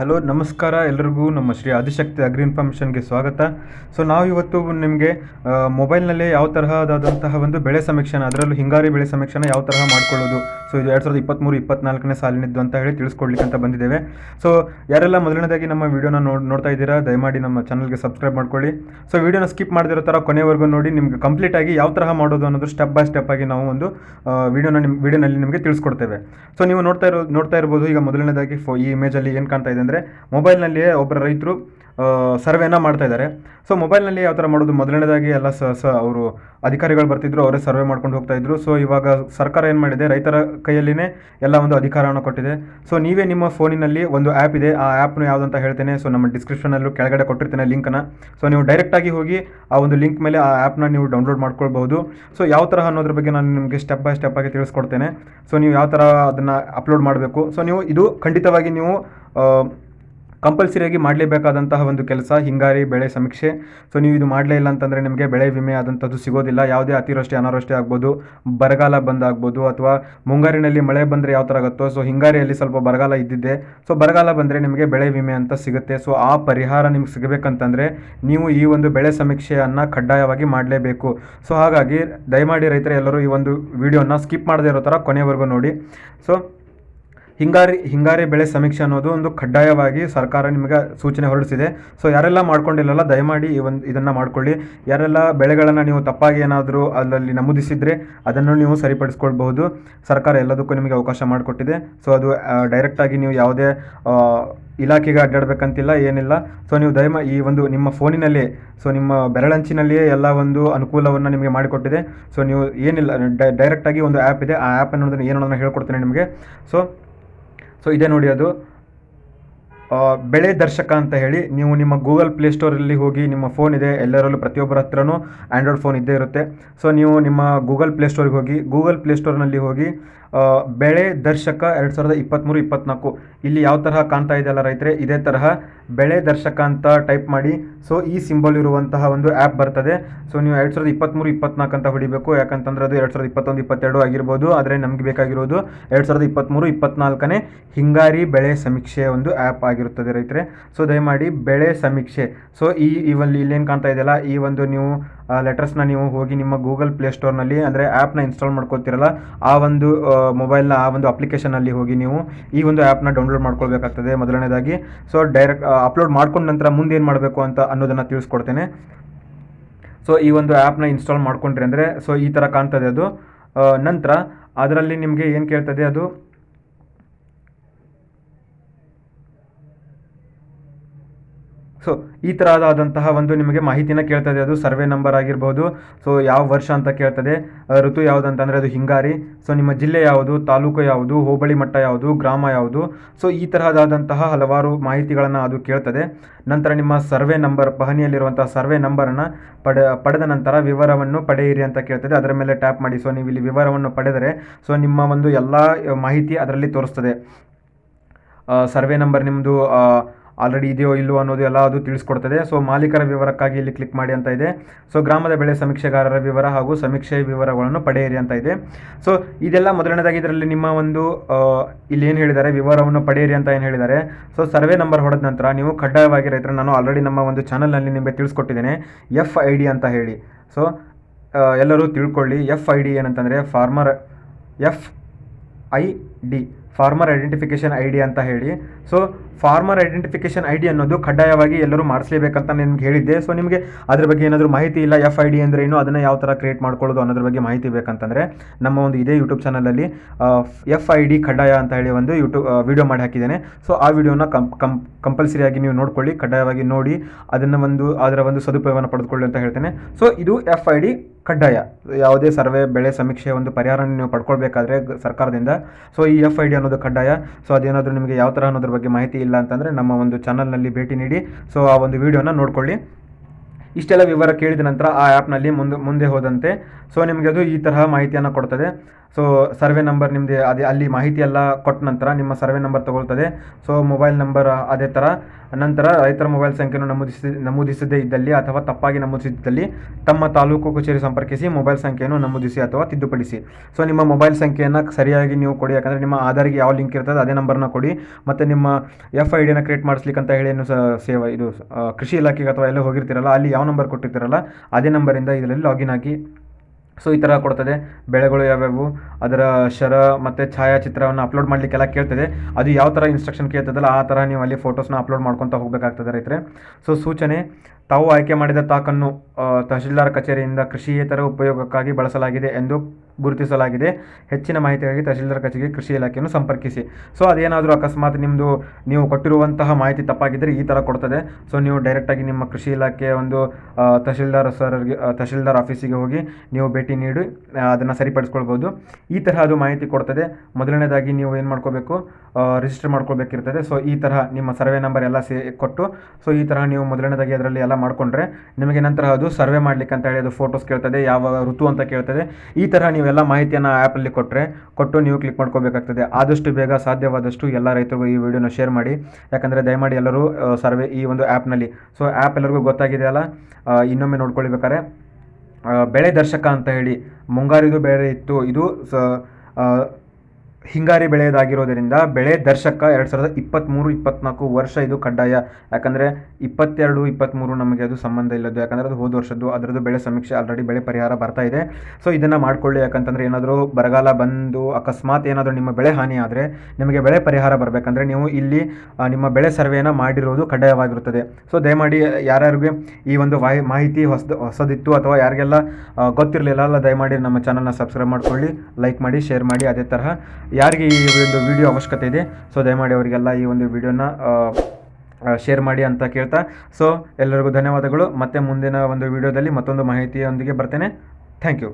Hello, ನಮಸ್ಕಾರ. ಎಲ್ಲರಿಗೂ ನಮ್ಮ ಶ್ರೀ ಆದಿಶಕ್ತಿ ಅಗ್ರಿ ಇನ್ಫಾರ್ಮೇಷನ್ಗೆ ಸ್ವಾಗತ. ಸೊ ನಾವು ಇವತ್ತು ನಿಮಗೆ ಮೊಬೈಲ್ನಲ್ಲಿ ಯಾವ ತರಹದಾದಂತಹ ಒಂದು ಬೆಳೆ ಸಮೀಕ್ಷೆನ, ಅದರಲ್ಲೂ ಹಿಂಗಾರಿ ಬೆಳೆ ಸಮೀಕ್ಷೆನ ಯಾವ ತರಹ ಮಾಡ್ಕೊಳ್ಳೋದು? ಸೊ, ಇದು ಎರಡು ಸಾವಿರದ ಇಪ್ಪತ್ತ್ಮೂರು ಇಪ್ಪತ್ನಾಲ್ಕನೇ ಸಾಲಿನದ್ದು ಅಂತ ಹೇಳಿ ತಿಳಿಸ್ಕೊಡ್ಲಿಕ್ಕೆ ಅಂತ ಬಂದಿದ್ದೇವೆ. ಸೊ, ಯಾರೆಲ್ಲ ಮೊದಲನೇದಾಗಿ ನಮ್ಮ ವಿಡಿಯೋನ ನೋಡ್, ನೋಡ್ತಾ ಇದ್ದೀರಾ, ದಯಮಾಡಿ ನಮ್ಮ ಚಾನಲ್ಗೆ ಸಬ್ಸ್ಕ್ರೈಬ್ ಮಾಡ್ಕೊಳ್ಳಿ. ಸೊ, ವಿಡಿಯೋನ ಸ್ಕಿಪ್ ಮಾಡಿದಿರೋ ಥರ ಕೊನೆವರೆಗೂ ನೋಡಿ, ನಿಮಗೆ ಕಂಪ್ಲೀಟ್ ಆಗಿ ಯಾವ ತರಹ ಮಾಡೋದು ಅನ್ನೋದು ಸ್ಟೆಪ್ ಬೈ ಸ್ಟೆಪ್ ಆಗಿ ನಾವು ಒಂದು ವಿಡಿಯೋನ ನಿಮ್ಮ ವಿಡಿಯೋನಲ್ಲಿ ನಿಮಗೆ ತಿಳಿಸ್ಕೊಡ್ತೇವೆ. ಸೊ, ನೀವು ನೋಡ್ತಾ ಇರೋ, ನೋಡ್ತಾ ಇರ್ಬೋದು. ಈಗ ಮೊದಲನೇದಾಗಿ ಫೋ, ಈ ಇಮೇಜಲ್ಲಿ ಏನು ಕಾಣ್ತಾ ಇದೆ ಅಂದರೆ ಮೊಬೈಲ್ನಲ್ಲಿಯೇ ಒಬ್ಬರ ರೈತರು ಸರ್ವೆನ ಮಾಡ್ತಾ ಇದ್ದಾರೆ. ಸೊ, ಮೊಬೈಲ್ನಲ್ಲಿ ಯಾವ ಥರ ಮಾಡೋದು? ಮೊದಲನೇದಾಗಿ ಎಲ್ಲ ಸ ಸ, ಅವರು ಅಧಿಕಾರಿಗಳು ಬರ್ತಿದ್ರು, ಅವರೇ ಸರ್ವೆ ಮಾಡ್ಕೊಂಡು ಹೋಗ್ತಾ ಇದ್ರು. ಸೊ, ಇವಾಗ ಸರ್ಕಾರ ಏನು ಮಾಡಿದೆ? ರೈತರ ಕೈಯಲ್ಲಿನೇ ಎಲ್ಲ ಒಂದು ಅಧಿಕಾರವನ್ನು ಕೊಟ್ಟಿದೆ. ಸೊ, ನೀವೇ ನಿಮ್ಮ ಫೋನಿನಲ್ಲಿ ಒಂದು ಆ್ಯಪ್ ಇದೆ. ಆ ಆ್ಯಪ್ನು ಯಾವುದಂತ ಹೇಳ್ತೇನೆ. ಸೊ, ನಮ್ಮ ಡಿಸ್ಕ್ರಿಪ್ಷನಲ್ಲೂ ಕೆಳಗಡೆ ಕೊಟ್ಟಿರ್ತೇನೆ ಲಿಂಕನ್ನು. ಸೊ, ನೀವು ಡೈರೆಕ್ಟಾಗಿ ಹೋಗಿ ಆ ಒಂದು ಲಿಂಕ್ ಮೇಲೆ ಆ ಆ್ಯಪ್ನ ನೀವು ಡೌನ್ಲೋಡ್ ಮಾಡ್ಕೊಳ್ಬಹುದು. ಸೊ, ಯಾವ ಥರ ಅನ್ನೋದ್ರ ಬಗ್ಗೆ ನಾನು ನಿಮಗೆ ಸ್ಟೆಪ್ ಬೈ ಸ್ಟೆಪ್ ಆಗಿ ತಿಳಿಸ್ಕೊಡ್ತೇನೆ. ಸೊ, ನೀವು ಯಾವ ಥರ ಅದನ್ನು ಅಪ್ಲೋಡ್ ಮಾಡಬೇಕು? ಸೊ, ನೀವು ಇದು ಖಂಡಿತವಾಗಿ ನೀವು ಕಂಪಲ್ಸರಿಯಾಗಿ ಮಾಡಲೇಬೇಕಾದಂತಹ ಒಂದು ಕೆಲಸ, ಹಿಂಗಾರಿ ಬೆಳೆ ಸಮೀಕ್ಷೆ. ಸೊ ನೀವು ಇದು ಮಾಡಲೇ ಇಲ್ಲ ಅಂತಂದರೆ ನಿಮಗೆ ಬೆಳೆ ವಿಮೆ ಆದಂಥದ್ದು ಸಿಗೋದಿಲ್ಲ. ಯಾವುದೇ ಅತಿವೃಷ್ಟಿ, ಅನಾವೃಷ್ಟಿ ಆಗ್ಬೋದು, ಬರಗಾಲ ಬಂದಾಗ್ಬೋದು ಅಥವಾ ಮುಂಗಾರಿನಲ್ಲಿ ಮಳೆ ಬಂದರೆ ಯಾವ ಥರ ಆಗುತ್ತೋ. ಸೊ ಹಿಂಗಾರಿಯಲ್ಲಿ ಸ್ವಲ್ಪ ಬರಗಾಲ ಇದ್ದಿದ್ದೆ. ಸೊ ಬರಗಾಲ ಬಂದರೆ ನಿಮಗೆ ಬೆಳೆ ವಿಮೆ ಅಂತ ಸಿಗುತ್ತೆ. ಸೊ ಆ ಪರಿಹಾರ ನಿಮ್ಗೆ ಸಿಗಬೇಕಂತಂದರೆ ನೀವು ಈ ಒಂದು ಬೆಳೆ ಸಮೀಕ್ಷೆಯನ್ನು ಕಡ್ಡಾಯವಾಗಿ ಮಾಡಲೇಬೇಕು. ಸೊ ಹಾಗಾಗಿ ದಯಮಾಡಿ ರೈತರು ಎಲ್ಲರೂ ಈ ಒಂದು ವಿಡಿಯೋನ ಸ್ಕಿಪ್ ಮಾಡದೇ ಇರೋ ಥರ ಕೊನೆವರೆಗೂ ನೋಡಿ. ಸೊ ಹಿಂಗಾರಿ ಹಿಂಗಾರಿ ಬೆಳೆ ಸಮೀಕ್ಷೆ ಅನ್ನೋದು ಒಂದು ಕಡ್ಡಾಯವಾಗಿ ಸರ್ಕಾರ ನಿಮಗೆ ಸೂಚನೆ ಹೊರಡಿಸಿದೆ. ಸೊ ಯಾರೆಲ್ಲ ಮಾಡ್ಕೊಂಡಿಲ್ಲಲ್ಲ, ದಯಮಾಡಿ ಈ ಒಂದು ಇದನ್ನು ಮಾಡ್ಕೊಳ್ಳಿ. ಯಾರೆಲ್ಲ ಬೆಳೆಗಳನ್ನು ನೀವು ತಪ್ಪಾಗಿ ಏನಾದರೂ ಅಲ್ಲಲ್ಲಿ ನಮೂದಿಸಿದರೆ ಅದನ್ನು ನೀವು ಸರಿಪಡಿಸ್ಕೊಳ್ಬಹುದು. ಸರ್ಕಾರ ಎಲ್ಲದಕ್ಕೂ ನಿಮಗೆ ಅವಕಾಶ ಮಾಡಿಕೊಟ್ಟಿದೆ. ಸೊ ಅದು ಡೈರೆಕ್ಟಾಗಿ ನೀವು ಯಾವುದೇ ಇಲಾಖೆಗೆ ಅಡ್ಡಾಡಬೇಕಂತಿಲ್ಲ, ಏನಿಲ್ಲ. ಸೊ ನೀವು ದಯಮ, ಈ ಒಂದು ನಿಮ್ಮ ಫೋನಿನಲ್ಲೇ ಸೊ ನಿಮ್ಮ ಬೆರಳಂಚಿನಲ್ಲಿಯೇ ಎಲ್ಲ ಒಂದು ಅನುಕೂಲವನ್ನು ನಿಮಗೆ ಮಾಡಿಕೊಟ್ಟಿದೆ. ಸೊ ನೀವು ಏನಿಲ್ಲ ಡೈರೆಕ್ಟಾಗಿ ಒಂದು ಆ್ಯಪ್ ಇದೆ. ಆ ಆ್ಯಪ್ ಅನ್ನೋದನ್ನು ಏನು ಅನ್ನೋದನ್ನು ಹೇಳ್ಕೊಡ್ತೇನೆ ನಿಮಗೆ. ಸೊ ಸೊ ಇದೆ ನೋಡಿ ಅದು. ಬೆಳೆ ದರ್ಶಕ ಅಂತ ಹೇಳಿ ನೀವು ನಿಮ್ಮ ಗೂಗಲ್ ಪ್ಲೇ ಸ್ಟೋರಲ್ಲಿ ಹೋಗಿ ನಿಮ್ಮ ಫೋನ್ ಇದೆ, ಎಲ್ಲರಲ್ಲೂ ಪ್ರತಿಯೊಬ್ಬರ ಹತ್ರನೂ ಆ್ಯಂಡ್ರಾಯ್ಡ್ ಫೋನ್ ಇದ್ದೇ ಇರುತ್ತೆ. ಸೊ ನೀವು ನಿಮ್ಮ ಗೂಗಲ್ ಪ್ಲೇ ಸ್ಟೋರಿಗೆ ಹೋಗಿ ಗೂಗಲ್ ಪ್ಲೇ ಸ್ಟೋರ್ನಲ್ಲಿ ಹೋಗಿ ಬೆಳೆ ದರ್ಶಕ ಎರಡು ಸಾವಿರದ ಇಪ್ಪತ್ತ್ಮೂರು ಇಪ್ಪತ್ತ್ನಾಲ್ಕು ಇಲ್ಲಿ ಯಾವ ತರಹ ಕಾಣ್ತಾ ಇದೆಯಲ್ಲ ರೈತರೆ, ಇದೇ ತರಹ ಬೆಳೆ ದರ್ಶಕ ಅಂತ ಟೈಪ್ ಮಾಡಿ ಸೊ ಈ ಸಿಂಬಲ್ ಇರುವಂತಹ ಒಂದು ಆ್ಯಪ್ ಬರ್ತದೆ. ಸೊ ನೀವು ಎರಡು ಸಾವಿರದ ಇಪ್ಪತ್ತ್ಮೂರು ಇಪ್ಪತ್ನಾಲ್ಕು ಅಂತ ಹೊಡಿಬೇಕು. ಯಾಕಂತಂದ್ರೆ ಅದು ಎರಡು ಸಾವಿರದ ಇಪ್ಪತ್ತೊಂದು, ಇಪ್ಪತ್ತೆರಡು ಆಗಿರ್ಬೋದು. ಆದರೆ ನಮಗೆ ಬೇಕಾಗಿರೋದು ಎರಡು ಸಾವಿರದ ಇಪ್ಪತ್ತ್ಮೂರು ಇಪ್ಪತ್ನಾಲ್ಕನೇ ಹಿಂಗಾರಿ ಬೆಳೆ ಸಮೀಕ್ಷೆ ಒಂದು ಆ್ಯಪ್ ಆಗಿರುತ್ತದೆ ರೈತರೆ. ಸೊ ದಯಮಾಡಿ ಬೆಳೆ ಸಮೀಕ್ಷೆ. ಸೊ ಈ ಇವಲ್ಲಿ ಇಲ್ಲೇನು ಕಾಣ್ತಾ ಇದೆಯಲ್ಲ, ಈ ಒಂದು ನೀವು ಲೆಟರ್ಸ್ನ ನೀವು ಹೋಗಿ ನಿಮ್ಮ ಗೂಗಲ್ ಪ್ಲೇ ಸ್ಟೋರ್ನಲ್ಲಿ ಅಂದರೆ ಆ್ಯಪ್ನ ಇನ್ಸ್ಟಾಲ್ ಮಾಡ್ಕೋತಿರಲ್ಲ, ಆ ಒಂದು ಮೊಬೈಲ್ನ ಆ ಒಂದು ಅಪ್ಲಿಕೇಶನಲ್ಲಿ ಹೋಗಿ ನೀವು ಈ ಒಂದು ಆ್ಯಪ್ನ ಡೌನ್ಲೋಡ್ ಮಾಡ್ಕೊಳ್ಬೇಕಾಗ್ತದೆ ಮೊದಲನೇದಾಗಿ. ಸೊ ಡೈರೆಕ್ಟ್ ಅಪ್ಲೋಡ್ ಮಾಡ್ಕೊಂಡ ನಂತರ ಮುಂದೆ ಏನು ಮಾಡಬೇಕು ಅಂತ ಅನ್ನೋದನ್ನು ತಿಳಿಸ್ಕೊಡ್ತೇನೆ. ಸೊ ಈ ಒಂದು ಆ್ಯಪ್ನ ಇನ್ಸ್ಟಾಲ್ ಮಾಡ್ಕೊಂಡ್ರಿ ಅಂದರೆ ಸೊ ಈ ಥರ ಕಾಣ್ತದೆ ಅದು. ನಂತರ ಅದರಲ್ಲಿ ನಿಮಗೆ ಏನು ಕೇಳ್ತದೆ ಅದು? ಸೊ ಈ ಥರದಾದಂತಹ ಒಂದು ನಿಮಗೆ ಮಾಹಿತಿನ ಕೇಳ್ತದೆ ಅದು ಸರ್ವೆ ನಂಬರ್ ಆಗಿರ್ಬೋದು. ಸೊ ಯಾವ ವರ್ಷ ಅಂತ ಕೇಳ್ತದೆ. ಋತು ಯಾವುದು ಅಂತಂದರೆ ಅದು ಹಿಂಗಾರಿ. ಸೊ ನಿಮ್ಮ ಜಿಲ್ಲೆ ಯಾವುದು, ತಾಲೂಕು ಯಾವುದು, ಹೋಬಳಿ ಮಟ್ಟ ಯಾವುದು, ಗ್ರಾಮ ಯಾವುದು. ಸೊ ಈ ತರಹದಾದಂತಹ ಹಲವಾರು ಮಾಹಿತಿಗಳನ್ನು ಅದು ಕೇಳ್ತದೆ. ನಂತರ ನಿಮ್ಮ ಸರ್ವೆ ನಂಬರ್, ಪಹಣಿಯಲ್ಲಿರುವಂತಹ ಸರ್ವೆ ನಂಬರನ್ನು ಪಡೆ, ಪಡೆದ ನಂತರ ವಿವರವನ್ನು ಪಡೆಯಿರಿ ಅಂತ ಕೇಳ್ತದೆ. ಅದರ ಮೇಲೆ ಟ್ಯಾಪ್ ಮಾಡಿ. ಸೊ ನೀವು ಇಲ್ಲಿ ವಿವರವನ್ನು ಪಡೆದರೆ ಸೊ ನಿಮ್ಮ ಒಂದು ಎಲ್ಲ ಮಾಹಿತಿ ಅದರಲ್ಲಿ ತೋರಿಸ್ತದೆ. ಸರ್ವೆ ನಂಬರ್ ನಿಮ್ಮದು ಆಲ್ರೆಡಿ ಇದೆಯೋ ಇಲ್ಲೋ ಅನ್ನೋದು ಎಲ್ಲ ಅದು ತಿಳಿಸ್ಕೊಡ್ತದೆ. ಸೊ ಮಾಲೀಕರ ವಿವರಕ್ಕಾಗಿ ಇಲ್ಲಿ ಕ್ಲಿಕ್ ಮಾಡಿ ಅಂತ ಇದೆ. ಸೊ ಗ್ರಾಮದ ಬೆಳೆ ಸಮೀಕ್ಷೆಗಾರರ ವಿವರ ಹಾಗೂ ಸಮೀಕ್ಷೆ ವಿವರಗಳನ್ನು ಪಡೆಯಿರಿ ಅಂತ ಇದೆ. ಸೊ ಇದೆಲ್ಲ ಮೊದಲನೇದಾಗಿ ಇದರಲ್ಲಿ ನಿಮ್ಮ ಒಂದು ಇಲ್ಲಿ ಏನು ಹೇಳಿದ್ದಾರೆ? ವಿವರವನ್ನು ಪಡೆಯಿರಿ ಅಂತ ಏನು ಹೇಳಿದ್ದಾರೆ? ಸೊ ಸರ್ವೆ ನಂಬರ್ ಹೊಡೆದ ನಂತರ ನೀವು ಕಡ್ಡಾಯವಾಗಿ ರೈತರು ನಾನು ಆಲ್ರೆಡಿ ನಮ್ಮ ಒಂದು ಚಾನಲ್ನಲ್ಲಿ ನಿಮಗೆ ತಿಳಿಸ್ಕೊಟ್ಟಿದ್ದೇನೆ. ಎಫ್ ಐ ಡಿ ಅಂತ ಹೇಳಿ. ಸೊ ಎಲ್ಲರೂ ತಿಳ್ಕೊಳ್ಳಿ. ಎಫ್ ಐ ಡಿ ಏನಂತಂದರೆ farmer F I D farmer identification I D ಅಂತ ಹೇಳಿ. So farmer identification I D ಅನ್ನೋದು ಕಡ್ಡಾಯವಾಗಿ ಎಲ್ಲರೂ ಮಾಡಿಸ್ಲೇಬೇಕಂತ ನಿಮ್ಗೆ ಹೇಳಿದ್ದೆ. ಸೊ ನಿಮಗೆ ಅದ್ರ ಬಗ್ಗೆ ಏನಾದರೂ ಮಾಹಿತಿ ಇಲ್ಲ ಎಫ್ ಐ ಡಿ ಅಂದರೆ ಏನು, ಅದನ್ನು ಯಾವ ಥರ ಕ್ರಿಯೇಟ್ ಮಾಡ್ಕೊಳ್ಳೋದು ಅನ್ನೋದ್ರ ಬಗ್ಗೆ ಮಾಹಿತಿ ಬೇಕಂತಂದರೆ ನಮ್ಮ ಒಂದು ಇದೇ ಯೂಟ್ಯೂಬ್ ಚಾನಲಲ್ಲಿ ಎಫ್ ಐ ಡಿ ಕಡ್ಡಾಯ ಅಂತ ಹೇಳಿ ಒಂದು ಯೂಟ್ಯೂಬ್ ವಿಡಿಯೋ ಮಾಡಿ ಹಾಕಿದ್ದೇನೆ. ಸೊ ಆ ವಿಡಿಯೋನ ಕಂ ಕಂ ಕಂಪಲ್ಸರಿಯಾಗಿ ನೀವು ನೋಡ್ಕೊಳ್ಳಿ, ಕಡ್ಡಾಯವಾಗಿ ನೋಡಿ, ಅದನ್ನು ಒಂದು, ಅದರ ಒಂದು ಸದುಪಯೋಗವನ್ನು ಪಡೆದುಕೊಳ್ಳಿ ಅಂತ ಹೇಳ್ತೇನೆ. ಸೊ ಇದು ಎಫ್ ಐ ಡಿ ಕಡ್ಡಾಯ. ಯಾವುದೇ ಸರ್ವೆ, ಬೆಳೆ ಸಮೀಕ್ಷೆ, ಒಂದು ಪರಿಹಾರ ನೀವು ಪಡ್ಕೊಳ್ಬೇಕಾದ್ರೆ ಸರ್ಕಾರದಿಂದ. ಸೊ ಈ ಎಫ್ ಐ ಡಿ ಅನ್ನೋದು ಕಡ್ಡಾಯ. ಸೊ ಅದೇನಾದರೂ ನಿಮಗೆ ಯಾವ ಥರ ಅನ್ನೋದ್ರ ಬಗ್ಗೆ ಮಾಹಿತಿ ಇಲ್ಲ ಅಂತಂದರೆ ನಮ್ಮ ಒಂದು ಚಾನಲ್ನಲ್ಲಿ ಭೇಟಿ ನೀಡಿ. ಸೊ ಆ ಒಂದು ವಿಡಿಯೋನ ನೋಡ್ಕೊಳ್ಳಿ. ಇಷ್ಟೆಲ್ಲ ವಿವರ ಕೇಳಿದ ನಂತರ ಆ ಆ್ಯಪ್ನಲ್ಲಿ ಮುಂದೆ ಮುಂದೆ ಹೋದಂತೆ. ಸೊ ನಿಮಗೆ ಅದು ಈ ತರಹ ಮಾಹಿತಿಯನ್ನು ಕೊಡ್ತದೆ. ಸೊ ಸರ್ವೆ ನಂಬರ್ ನಿಮ್ಮದು ಅದೇ ಅಲ್ಲಿ ಮಾಹಿತಿ ಎಲ್ಲ ಕೊಟ್ಟ ನಂತರ ನಿಮ್ಮ ಸರ್ವೆ ನಂಬರ್ ತಗೊಳ್ತದೆ. ಸೊ ಮೊಬೈಲ್ ನಂಬರ್ ಅದೇ ಥರ ನಂತರ ರೈತರ ಮೊಬೈಲ್ ಸಂಖ್ಯೆಯನ್ನು ನಮೂದಿಸಿ, ನಮೂದಿಸದೇ ಇದ್ದಲ್ಲಿ ಅಥವಾ ತಪ್ಪಾಗಿ ನಮೂದಿಸಿದ್ದಲ್ಲಿ ತಮ್ಮ ತಾಲೂಕು ಕಚೇರಿ ಸಂಪರ್ಕಿಸಿ ಮೊಬೈಲ್ ಸಂಖ್ಯೆಯನ್ನು ನಮೂದಿಸಿ ಅಥವಾ ತಿದ್ದುಪಡಿಸಿ. ಸೊ, ನಿಮ್ಮ ಮೊಬೈಲ್ ಸಂಖ್ಯೆಯನ್ನು ಸರಿಯಾಗಿ ನೀವು ಕೊಡಿ, ಯಾಕಂದರೆ ನಿಮ್ಮ ಆಧಾರ್ಗೆ ಯಾವ ಲಿಂಕ್ ಇರ್ತದೆ ಅದೇ ನಂಬರ್ನ ಕೊಡಿ, ಮತ್ತು ನಿಮ್ಮ ಎಫ್ ಐ ಡಿನ ಕ್ರಿಯೇಟ್ ಮಾಡಿಸ್ಲಿಕ್ಕೆ ಅಂತ ಹೇಳಿ ಏನು ಸೇವ ಸೇವಾ ಇದು ಕೃಷಿ ಇಲಾಖೆಗೆ ಅಥವಾ ಎಲ್ಲ ಹೋಗಿರ್ತೀರಲ್ಲ, ಅಲ್ಲಿ ಯಾವ ನಂಬರ್ ಕೊಟ್ಟಿರ್ತೀರಲ್ಲ, ಅದೇ ನಂಬರಿಂದ ಇದರಲ್ಲಿ ಲಾಗಿನ್ ಆಗಿ ಸೊ ಈ ಥರ ಕೊಡ್ತದೆ. ಬೆಳೆಗಳು ಯಾವ್ಯಾವು, ಅದರ ಶರ ಮತ್ತು ಛಾಯಾಚಿತ್ರವನ್ನು ಅಪ್ಲೋಡ್ ಮಾಡಲಿಕ್ಕೆಲ್ಲ ಕೇಳ್ತದೆ. ಅದು ಯಾವ ಥರ ಇನ್ಸ್ಟ್ರಕ್ಷನ್ ಕೇಳ್ತದಲ್ಲ, ಆ ಥರ ನೀವು ಅಲ್ಲಿ ಫೋಟೋಸ್ನ ಅಪ್ಲೋಡ್ ಮಾಡ್ಕೊತಾ ಹೋಗಬೇಕಾಗ್ತದೆ ರೈತರೆ. ಸೊ ಸೂಚನೆ, ತಾವು ಆಯ್ಕೆ ಮಾಡಿದ ತಾಕನ್ನು ತಹಶೀಲ್ದಾರ್ ಕಚೇರಿಯಿಂದ ಕೃಷಿಯೇತರ ಉಪಯೋಗಕ್ಕಾಗಿ ಬಳಸಲಾಗಿದೆ ಎಂದು ಗುರುತಿಸಲಾಗಿದೆ. ಹೆಚ್ಚಿನ ಮಾಹಿತಿಗಾಗಿ ತಹಶೀಲ್ದಾರ್ ಕಚೇರಿಗೆ ಕೃಷಿ ಇಲಾಖೆಯನ್ನು ಸಂಪರ್ಕಿಸಿ. ಸೊ ಅದೇನಾದರೂ ಅಕಸ್ಮಾತ್ ನಿಮ್ಮದು ನೀವು ಕೊಟ್ಟಿರುವಂತಹ ಮಾಹಿತಿ ತಪ್ಪಾಗಿದ್ದರೆ ಈ ಥರ ಕೊಡ್ತದೆ. ಸೊ ನೀವು ಡೈರೆಕ್ಟಾಗಿ ನಿಮ್ಮ ಕೃಷಿ ಇಲಾಖೆಯ ಒಂದು ತಹಶೀಲ್ದಾರ್ ಸರ್ಗೆ ತಹಶೀಲ್ದಾರ್ ಆಫೀಸಿಗೆ ಹೋಗಿ ನೀವು ಭೇಟಿ ನೀಡಿ ಅದನ್ನು ಸರಿಪಡಿಸ್ಕೊಳ್ಬೋದು ಈ ತರಹ ಅದು ಮಾಹಿತಿ ಕೊಡ್ತದೆ. ಮೊದಲನೇದಾಗಿ ನೀವು ಏನು ಮಾಡ್ಕೋಬೇಕು? ರಿಜಿಸ್ಟರ್ ಮಾಡ್ಕೋಬೇಕಿರ್ತದೆ ಸೊ ಈ ತರಹ ನಿಮ್ಮ ಸರ್ವೆ ನಂಬರ್ ಎಲ್ಲ ಸೇ, ಕೊಟ್ಟು ಸೊ ಈ ತರಹ ನೀವು ಮೊದಲನೇದಾಗಿ ಅದರಲ್ಲಿ ಎಲ್ಲ ಮಾಡಿಕೊಂಡ್ರೆ ನಿಮಗೆ ನಂತರ ಅದು ಸರ್ವೆ ಮಾಡಲಿಕ್ಕೆ ಅಂತ ಹೇಳಿ ಅದು ಫೋಟೋಸ್ ಕೇಳ್ತದೆ, ಯಾವ ಋತು ಅಂತ ಕೇಳ್ತದೆ. ಈ ತರಹ ನೀವೆಲ್ಲ ಮಾಹಿತಿಯನ್ನು ಆ್ಯಪಲ್ಲಿ ಕೊಟ್ಟರೆ ಕೊಟ್ಟು ನೀವು ಕ್ಲಿಕ್ ಮಾಡ್ಕೋಬೇಕಾಗ್ತದೆ. ಆದಷ್ಟು ಬೇಗ ಸಾಧ್ಯವಾದಷ್ಟು ಎಲ್ಲ ರೈತರಿಗೂ ಈ ವಿಡಿಯೋನ ಶೇರ್ ಮಾಡಿ. ಯಾಕಂದರೆ ದಯಮಾಡಿ ಎಲ್ಲರೂ ಸರ್ವೆ ಈ ಒಂದು ಆ್ಯಪ್ನಲ್ಲಿ ಸೊ ಆ್ಯಪ್ ಎಲ್ಲರಿಗೂ ಗೊತ್ತಾಗಿದೆಯಲ್ಲ ಅಲ್ಲ? ಇನ್ನೊಮ್ಮೆ ನೋಡ್ಕೊಳ್ಬೇಕಾದ್ರೆ ಬೆಳೆ ದರ್ಶಕ ಅಂತ ಹೇಳಿ, ಮುಂಗಾರಿದು ಬೇರೆ ಇತ್ತು. ಇದು ಹಿಂಗಾರಿ ಬೆಳೆಯದಾಗಿರೋದರಿಂದ ಬೆಳೆ ದರ್ಶಕ ಎರಡು ಸಾವಿರದ ಇಪ್ಪತ್ತ್ಮೂರು ಇಪ್ಪತ್ತ್ನಾಲ್ಕು ವರ್ಷ ಇದು ಕಡ್ಡಾಯ. ಯಾಕಂದರೆ ಇಪ್ಪತ್ತೆರಡು ಇಪ್ಪತ್ತ್ಮೂರು ನಮಗೆ ಅದು ಸಂಬಂಧ ಇಲ್ಲದ್ದು. ಯಾಕಂದರೆ ಅದು ಹೋದ ವರ್ಷದ್ದು, ಅದರದ್ದು ಬೆಳೆ ಸಮೀಕ್ಷೆ ಆಲ್ರೆಡಿ ಬೆಳೆ ಪರಿಹಾರ ಬರ್ತಾ ಇದೆ. ಸೊ ಇದನ್ನು ಮಾಡ್ಕೊಳ್ಳಿ. ಯಾಕಂತಂದರೆ ಏನಾದರೂ ಬರಗಾಲ ಬಂದು ಅಕಸ್ಮಾತ್ ಏನಾದರೂ ನಿಮ್ಮ ಬೆಳೆ ಹಾನಿ ಆದರೆ ನಿಮಗೆ ಬೆಳೆ ಪರಿಹಾರ ಬರಬೇಕಂದ್ರೆ ನೀವು ಇಲ್ಲಿ ನಿಮ್ಮ ಬೆಳೆ ಸರ್ವೆಯನ್ನು ಮಾಡಿರುವುದು ಕಡ್ಡಾಯವಾಗಿರುತ್ತದೆ. ಸೊ ದಯಮಾಡಿ ಯಾರ್ಯಾರಿಗೆ ಈ ಒಂದು ವಾಯ್, ಮಾಹಿತಿ ಹೊಸದು, ಹೊಸದಿತ್ತು ಅಥವಾ ಯಾರಿಗೆಲ್ಲ ಗೊತ್ತಿರಲಿಲ್ಲ ಅಲ್ಲ ದಯಮಾಡಿ ನಮ್ಮ ಚಾನಲ್ನ ಸಬ್ಸ್ಕ್ರೈಬ್ ಮಾಡ್ಕೊಳ್ಳಿ ಲೈಕ್ ಮಾಡಿ ಶೇರ್ ಮಾಡಿ, ಅದೇ ತರಹ ಯಾರಿಗೆ ಈ ಒಂದು ವಿಡಿಯೋ ಅವಶ್ಯಕತೆ ಇದೆ ಸೊ ದಯಮಾಡಿ ಅವರಿಗೆಲ್ಲ ಈ ಒಂದು ವಿಡಿಯೋನ ಶೇರ್ ಮಾಡಿ ಅಂತ ಕೇಳ್ತಾ. ಸೊ ಎಲ್ಲರಿಗೂ ಧನ್ಯವಾದಗಳು. ಮತ್ತೆ ಮುಂದಿನ ಒಂದು ವಿಡಿಯೋದಲ್ಲಿ ಮತ್ತೊಂದು ಮಾಹಿತಿಯೊಂದಿಗೆ ಬರ್ತೇನೆ. Thank you